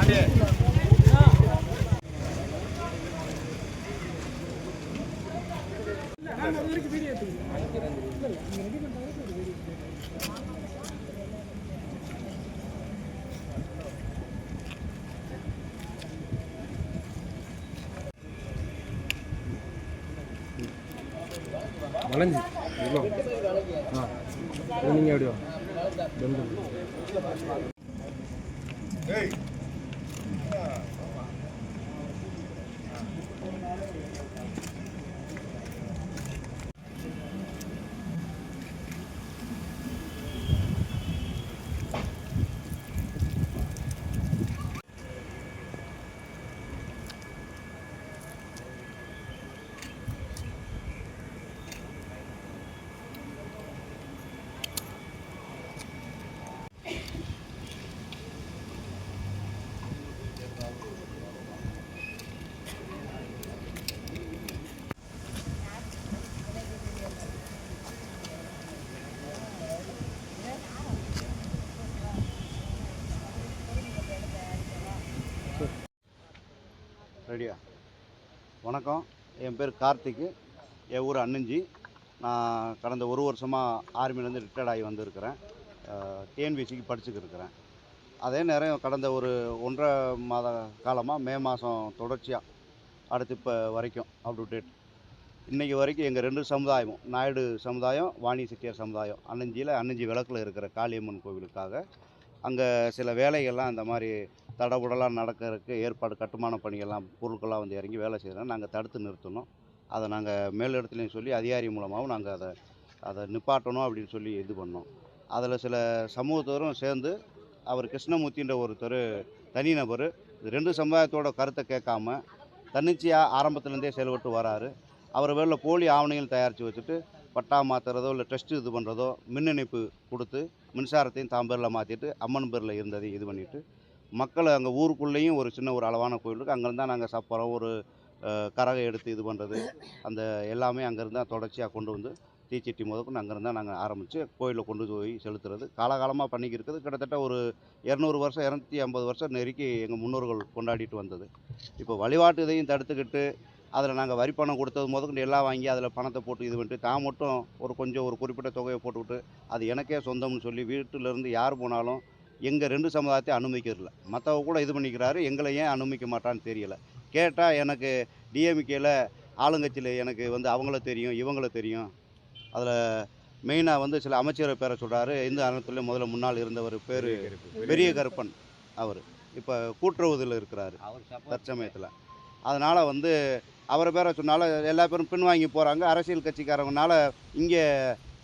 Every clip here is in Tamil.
Allez வளைஞ்சி இவ்வளோ ஆ இது நீங்கள் எப்படியோ ரெடியா? வணக்கம். என் பேர் கார்த்திக்கு என் ஊர் அன்னஞ்சி. நான் கடந்த ஒரு வருஷமாக ஆர்மிலேருந்து ரிட்டையர்ட் ஆகி வந்திருக்கிறேன். டிஎன்பிசிக்கு படிச்சுக்கிட்டு இருக்கிறேன். அதே நேரம் கடந்த ஒரு ஒன்றரை மாத காலமாக மே மாதம் தொடர்ச்சியாக அடுத்து இப்போ வரைக்கும் அப் டு டேட் இன்றைக்கி வரைக்கும் எங்கள் ரெண்டு சமுதாயமும் நாயுடு சமுதாயம் வாணி செட்டியார் சமுதாயம் அன்னஞ்சியில் அன்னஞ்சி விளக்கில் இருக்கிற காளியம்மன் கோவிலுக்காக அங்கே சில வேலைகள்லாம் அந்த மாதிரி தடபுடலாக நடக்கிறதுக்கு ஏற்பாடு கட்டுமான பணிகள்லாம் பொருட்கள்லாம் வந்து இறங்கி வேலை செய்கிறோம் நாங்கள் தடுத்து நிறுத்தணும். அதை நாங்கள் மேலிடத்துலையும் சொல்லி அதிகாரி மூலமாகவும் நாங்கள் அதை அதை நிப்பாட்டணும் அப்படின்னு சொல்லி இது பண்ணோம். அதில் சில சமூகத்தோரும் சேர்ந்து அவர் கிருஷ்ணமூர்த்தின்ற ஒருத்தர் தனிநபர் இது ரெண்டு சமுதாயத்தோட கருத்தை கேட்காம தன்னிச்சையாக ஆரம்பத்துலேருந்தே செயல்பட்டு வராரு. அவர் பேரில் போலி ஆவணங்கள் தயாரித்து வச்சுட்டு பட்டா மாற்றுறதோ இல்லை டெஸ்ட் இது பண்ணுறதோ மின் இணைப்பு கொடுத்து மின்சாரத்தையும் தாம் பேரில் மாற்றிட்டு அம்மன் பேரில் இருந்ததை இது பண்ணிவிட்டு மக்களை அங்கே ஊருக்குள்ளேயும் ஒரு சின்ன ஒரு அளவான கோயில் இருக்குது அங்கேருந்து தான் நாங்கள் சப்பரம் ஒரு கரகம் எடுத்து இது பண்ணுறது அந்த எல்லாமே அங்கேருந்து தான் தொடர்ச்சியாக கொண்டு வந்து தீச்சட்டி முதற்கொண்டு அங்கேருந்து தான் நாங்கள் ஆரம்பித்து கோயிலில் கொண்டு போய் செலுத்துறது. காலகாலமாக பண்ணிக்கிருக்கிறது கிட்டத்தட்ட ஒரு இரநூறு வருஷம் இரநூத்தி ஐம்பது வருஷம் நெருக்கி எங்கள் முன்னோர்கள் கொண்டாடிட்டு வந்தது. இப்போ வழிபாட்டு இதையும் தடுத்துக்கிட்டு அதில் நாங்கள் வரி பணம் கொடுத்தது முதற்கொண்டு எல்லாம் வாங்கி அதில் பணத்தை போட்டு இது பண்ணிட்டு தான் மட்டும் ஒரு கொஞ்சம் ஒரு குறிப்பிட்ட தொகையை போட்டுக்கிட்டு அது எனக்கே சொந்தம்னு சொல்லி வீட்டிலேருந்து யார் போனாலும் எங்கள் ரெண்டு சமுதாயத்தை அனுமதிக்கிறதில்ல. மற்றவங்க கூட இது பண்ணிக்கிறாரு எங்களை ஏன் அனுமதிக்க மாட்டான்னு தெரியல. கேட்டால் எனக்கு டிஎம்கேல ஆளுங்கட்சியில் எனக்கு வந்து அவங்கள தெரியும் இவங்கள தெரியும். அதில் மெயினாக வந்து சில அமைச்சர் பேரை சொல்கிறாரு இந்து அறத்துலேயே முதல்ல முன்னால் இருந்தவர் பேர் பெரிய கருப்பன் அவர். இப்போ கூட்டுறவுதில் இருக்கிறாரு தற்சமயத்தில். அதனால் வந்து அவரை பேரை சொன்னாலும் எல்லா பேரும் பின்வாங்கி போகிறாங்க அரசியல் கட்சிக்காரங்கனால இங்கே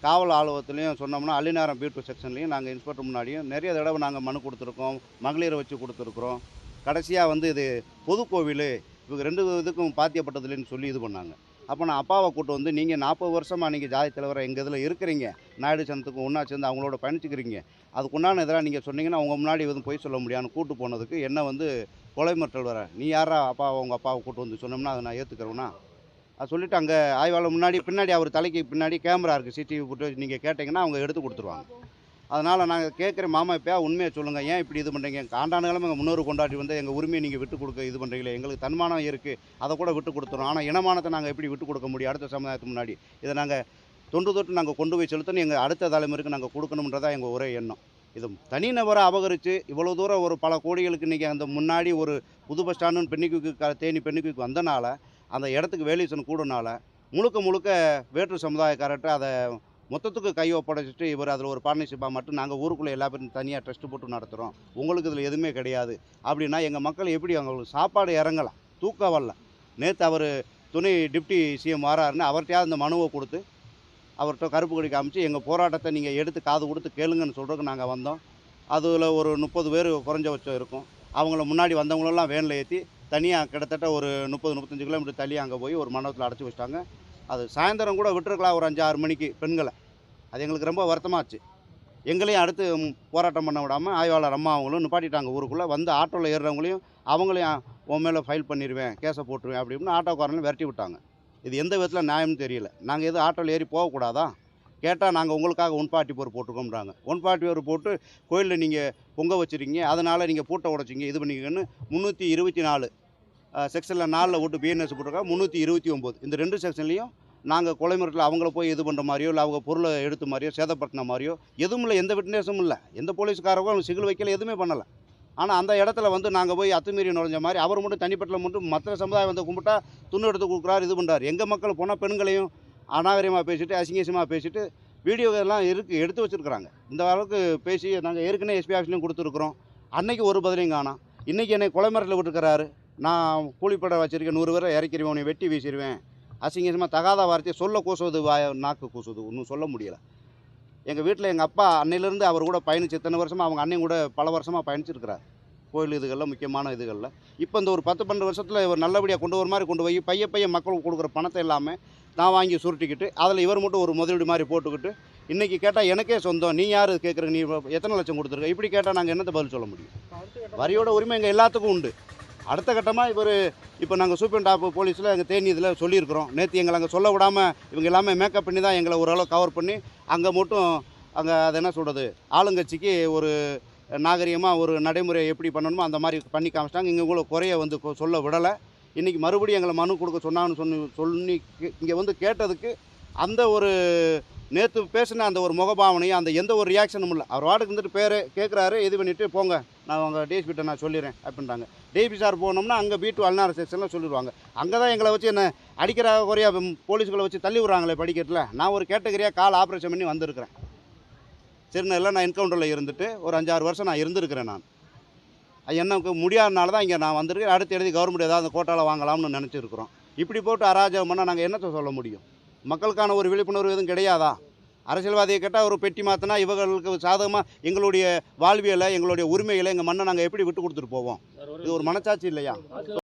காவல் ஆளுவத்துலேயும் சொன்னோம்னா அள்ளிநேரம் பி செக்ஷன்லேயும் நாங்கள் இன்ஸ்பெக்டர் முன்னாடியும் நிறைய தடவை நாங்கள் மனு கொடுத்துருக்கோம் மகளிரை வச்சு கொடுத்துருக்குறோம். கடைசியாக வந்து இது பொது கோவில் இவங்க ரெண்டு இதுக்கும் பாத்தியப்பட்டதில்லைன்னு சொல்லி இது பண்ணாங்க. அப்போ நான் அப்பாவை கூட்டு வந்து நீங்கள் நாற்பது வருஷமாக நீங்கள் ஜாதி தலைவராக எங்கள் இதில் இருக்கிறீங்க? நாயுடு சனத்துக்கு ஒன்றா சேர்ந்து அவங்களோட பயணிச்சுக்கிறீங்க. அதுக்கு உண்டான இதெல்லாம் நீங்கள் சொன்னீங்கன்னா அவங்க முன்னாடி எதுவும் போய் சொல்ல முடியாதுன்னு கூட்டு போனதுக்கு என்ன வந்து கொலை மிரட்டல் வர நீ யாரா அப்பா உங்கள் அப்பாவை கூட்டு வந்து சொன்னோம்னா அதை நான் ஏற்றுக்கிறேன்னா அது சொல்லிட்டு அங்கே ஆய்வாளர் முன்னாடி பின்னாடி அவர் தலைக்கு பின்னாடி கேமரா இருக்குது சிசிடிவி ஃபுட்டேஜ் நீங்கள் கேட்டிங்கன்னா அவங்க எடுத்து கொடுத்துருவாங்க. அதனால் நாங்கள் கேட்குற மாமா இப்போ உண்மையை சொல்லுங்கள் ஏன் இப்படி இது பண்ணுறீங்க காண்டானுகளும் எங்கள் முன்னோர் கொண்டாடி வந்து எங்கள் உரிமையை நீங்கள் விட்டு கொடுக்க இது பண்ணுறீங்களே எங்களுக்கு தன்மானம் இருக்குது அதை கூட விட்டு கொடுத்துரும் ஆனால் இனமானத்தை நாங்கள் எப்படி விட்டு கொடுக்க முடியும்? அடுத்த சமுதாயத்துக்கு முன்னாடி. இதை நாங்கள் தொன்று தொட்டு நாங்கள் கொண்டு போய் செலுத்தணும். எங்கள் அடுத்த தலைமுறைக்கு நாங்கள் கொடுக்கணுன்றதா எங்கள் ஒரே எண்ணம். இது தனிநபரை அபகரித்து இவ்வளோ தூரம் ஒரு பல கோடிகளுக்கு இன்றைக்கி அந்த முன்னாடி ஒரு புது பஸ் ஸ்டாண்டுன்னு பெண்ணிக்கு தேனி பெண்ணிக்கு வந்தனால அந்த இடத்துக்கு வேல்யூஷன் கூடனால முழுக்க முழுக்க வேற்று சமுதாயக்காரர்கிட்ட அதை மொத்தத்துக்கு கை ஒப்படைச்சிட்டு இவர் அதில் ஒரு பார்ட்னர்ஷிப்பாக மட்டும் நாங்கள் ஊருக்குள்ளே எல்லா பேரும் தனியாக ட்ரஸ்ட்டு போட்டு நடத்துகிறோம் உங்களுக்கு இதில் எதுவுமே கிடையாது. அப்படின்னா எங்கள் மக்கள் எப்படி அவங்களுக்கு சாப்பாடு இறங்கலாம். தூக்க வரல. நேற்று அவர் துணை டிப்டி சிஎம் வராருன்னு அவர்கிட்டயாவது அந்த மனுவை கொடுத்து அவர்கிட்ட கருப்பு கொடி காமிச்சு எங்கள் போராட்டத்தை நீங்கள் எடுத்து காது கொடுத்து கேளுங்கன்னு சொல்கிறதுக்கு நாங்கள் வந்தோம். அதில் ஒரு முப்பது பேர் குறைஞ்சபட்சம் இருக்கும். அவங்கள முன்னாடி வந்தவங்களெல்லாம் வேனில் ஏற்றி தனியாக கிட்டத்தட்ட ஒரு முப்பது முப்பத்தஞ்சு கிலோமீட்டர் தள்ளி அங்கே போய் ஒரு மண்டபத்தில் அடைச்சி வச்சிட்டாங்க. அது சாயந்தரம் கூட விட்டுருக்கலாம் ஒரு அஞ்சு ஆறு மணிக்கு பெண்களை. அது எங்களுக்கு ரொம்ப வருத்தமாச்சு. எங்களையும் அடுத்து போராட்டம் பண்ண விடாமல் ஆய்வாளர் அம்மா அவங்களும் நிப்பாட்டிட்டாங்க. ஊருக்குள்ளே வந்து ஆட்டோவில் ஏறுறவங்களையும் அவங்களையும் உன் மேலே ஃபைல் பண்ணிடுவேன் கேஸை போட்டுருவேன் அப்படி இப்படின்னு ஆட்டோக்காரங்களும் விரட்டி விட்டாங்க. இது எந்த விதத்தில் நியாயம்னு தெரியல. நாங்கள் எதுவும் ஆட்டோவில் ஏறி போகக்கூடாதா கேட்டால் நாங்கள் உங்களுக்காக ஒன் பார்ட்டி போர் போட்டிருக்கோம்ன்றாங்க. ஒன் பார்ட்டி போர் போட்டு கோயிலில் நீங்கள் பொங்க வச்சுருக்கீங்க அதனால் நீங்கள் பூட்டை உடைச்சிங்க இது பண்ணிக்கன்னு முந்நூற்றி இருபத்தி நாலு செக்ஷனில் நாலில் விட்டு பிஎன்எஸ் போட்டிருக்காங்க. முந்நூற்றி இருபத்தி ஒம்பது. இந்த ரெண்டு செக்ஷன்லேயும் நாங்கள் கொலை மிரட்டில் அவங்கள போய் இது பண்ணுற மாதிரியோ இல்லை அவங்க பொருளை எடுத்த மாதிரியோ சேதப்படுத்தின மாதிரியோ எதுவும் இல்லை எந்த விட்னஸும் இல்லை. எந்த போலீஸ்காரருக்கும் அவங்க சிகில் வைக்கல எதுவுமே பண்ணலை. ஆனால் அந்த இடத்துல வந்து நாங்கள் போய் அத்துமீறி நுழைஞ்ச மாதிரி அவர் மட்டும் தனிப்பட்ட மட்டும் மற்ற சமுதாயம் வந்து கும்பிட்டா துணி எடுத்து கொடுக்குறாரு இது பண்ணுறாரு எங்கள் மக்கள் போனால் பெண்களையும் அநாகரிகமாக பேசிட்டு அசிங்கசியமாக பேசிட்டு வீடியோ எல்லாம் இருக்குது எடுத்து வச்சுருக்குறாங்க. இந்த அளவுக்கு பேசி நாங்கள் ஏற்கனவே எஸ்பி ஆஃபீஸ்லையும் கொடுத்துருக்குறோம். அன்றைக்கி ஒரு பதிலையும் காணோம். இன்றைக்கி என்னை கொலை மிரட்டல விட்டுருக்கிறாரு. நான் கூலிப்படை வச்சுருக்கேன் நூறு பேரை இறக்கிடுவேன் உன்னை வெட்டி வீசிடுவேன். அசிங்கசமாக தகாத வார்த்தையை சொல்ல கூசுவது வாய நாக்கு கூசுவது ஒன்றும் சொல்ல முடியலை. எங்கள் வீட்டில் எங்கள் அப்பா அன்னையிலேருந்து அவர் கூட பயணிச்சு இத்தனை வருஷமாக அவங்க அண்ணன் கூட பல வருஷமாக பயணிச்சிருக்கிறார். கோயில் இதுகளில் முக்கியமான இதுகளில். இப்போ இந்த ஒரு பத்து பன்னெண்டு வருஷத்தில் இவர் நல்லபடியாக கொண்டு வர மாதிரி கொண்டு போய் பைய பைய மக்களுக்கு கொடுக்குற பணத்தை எல்லாமே நான் வாங்கி சுருட்டிக்கிட்டு அதில் இவர் மட்டும் ஒரு முதலீடு மாதிரி போட்டுக்கிட்டு இன்றைக்கி கேட்டால் எனக்கே சொந்தம். நீ யார் கேட்குற நீ எத்தனை லட்சம் கொடுத்துருக்க? இப்படி கேட்டால் நாங்கள் என்னத்தை பதில் சொல்ல முடியும்? வரியோட உரிமை எங்கள் எல்லாத்துக்கும் உண்டு. அடுத்த கட்டமாக இவர் இப்போ நாங்கள் சூப்பர் டாப் போலீஸில் எங்கள் தேனி இதில் சொல்லியிருக்கிறோம். நேற்று எங்களை அங்கே சொல்ல விடாமல் இவங்க எல்லாமே மேக்கப் பண்ணி தான் எங்களை ஓரளவு கவர் பண்ணி அங்கே மட்டும் அங்கே அது என்ன சொல்கிறது ஆளுங்கட்சிக்கு ஒரு நாகரிகமாக ஒரு நடைமுறை எப்படி பண்ணணுமோ அந்த மாதிரி பண்ணி காமிச்சிட்டாங்க. இங்கே உங்களை குறைய வந்து சொல்ல விடலை. இன்றைக்கி மறுபடியும் எங்களை மனு கொடுக்க சொன்னான்னு சொன்ன சொல்லி இங்கே வந்து கேட்டதுக்கு அந்த ஒரு நேற்று பேசின அந்த ஒரு முகபாவனையும் அந்த எந்த ஒரு ரியாக்ஷனும் இல்லை. அவர் வார்டுக்கு வந்துட்டு பேர் கேட்குறாரு இது பண்ணிவிட்டு போங்க. நான் உங்கள் டிஎஸ்பிட்ட நான் சொல்லிடுறேன் அப்படின்றாங்க. டிஎஸ்பி சார் போனோம்னா அங்கே பி டூ அல்நார் செக்ஷனில் சொல்லிடுவாங்க. அங்கே தான் எங்களை வச்சு என்ன அடிக்கிற குறையா போலீஸுகளை வச்சு தள்ளி விட்றாங்களே படிக்கட்டில். நான் ஒரு கேட்டகரியாக கால் ஆப்ரேஷன் பண்ணி வந்திருக்கிறேன். சிறுநெல்லாம் நான் என்கவுண்டரில் இருந்துட்டு ஒரு அஞ்சாறு வருஷம் நான் இருந்திருக்கிறேன் நான். அது எனக்கு முடியாதனால தான் இங்கே நான் வந்திருக்கேன். அடுத்து எழுதி கவர்மெண்ட் ஏதாவது கோட்டாவில் வாங்கலாம்னு நினச்சிருக்கிறோம். இப்படி போட்டு அராஜகம் பண்ணால் நாங்கள் என்னத்தை சொல்ல முடியும்? மக்களுக்கான ஒரு விழிப்புணர்வு எதுவும் கிடையாதா? அரசியல்வாதியை கேட்டால் ஒரு பெட்டி மாற்றினா இவர்களுக்கு சாதகமாக எங்களுடைய வாழ்வியலை எங்களுடைய உரிமைகளை எங்கள் மண்ணை நாங்கள் எப்படி விட்டு கொடுத்துட்டு போவோம்? இது ஒரு மனச்சாட்சி இல்லையா?